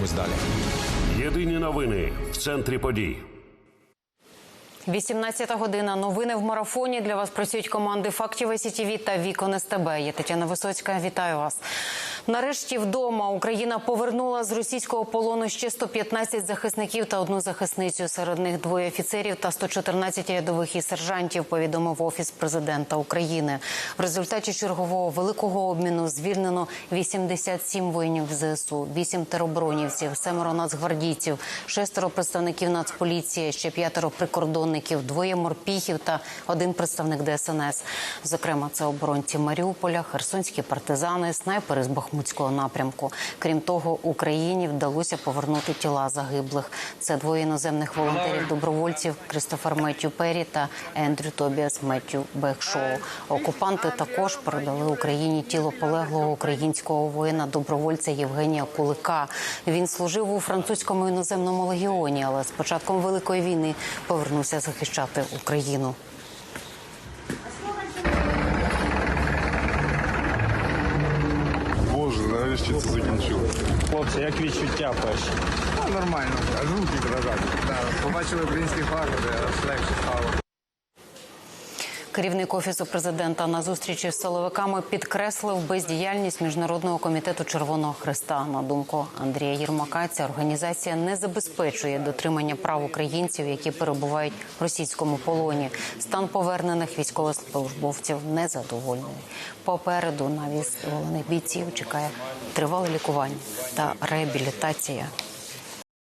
Дивимось далі. Єдині новини в центрі подій. 18 година. Новини в марафоні. Для вас працюють команди Фактів СІТІВІ та Вікон СТБ. Я Тетяна Висоцька. Вітаю вас. Нарешті вдома Україна повернула з російського полону ще 115 захисників та одну захисницю. Серед них двоє офіцерів та 114 рядових і сержантів. Повідомив офіс президента України. В результаті чергового великого обміну звільнено 87 воїнів ЗСУ, 8 тероборонівців, семеро нацгвардійців, шестеро представників Нацполіції, ще п'ятеро прикордонників, двоє морпіхів та один представник ДСНС. Зокрема, це оборонці Маріуполя, херсонські партизани, снайпери з Бахмутського напрямку. Крім того, Україні вдалося повернути тіла загиблих. Це двоє іноземних волонтерів добровольців Кристофер Меттю Перрі та Ендрю Тобіас Меттю Бекшоу. Окупанти також передали Україні тіло полеглого українського воїна добровольця Євгенія Кулика. Він служив у французькому іноземному легіоні, але з початком великої війни повернувся захищати Україну. Закінчили. Хлопці, як відчуття перші? Ну, нормально, руки дрожать. Да, побачили українські флаг, все. Керівник офісу президента на зустрічі з силовиками підкреслив бездіяльність міжнародного комітету Червоного Христа. На думку Андрія Єрмака, ця організація не забезпечує дотримання прав українців, які перебувають в російському полоні. Стан повернених військовослужбовців незадовольний. Попереду на визволених бійців чекає тривале лікування та реабілітація.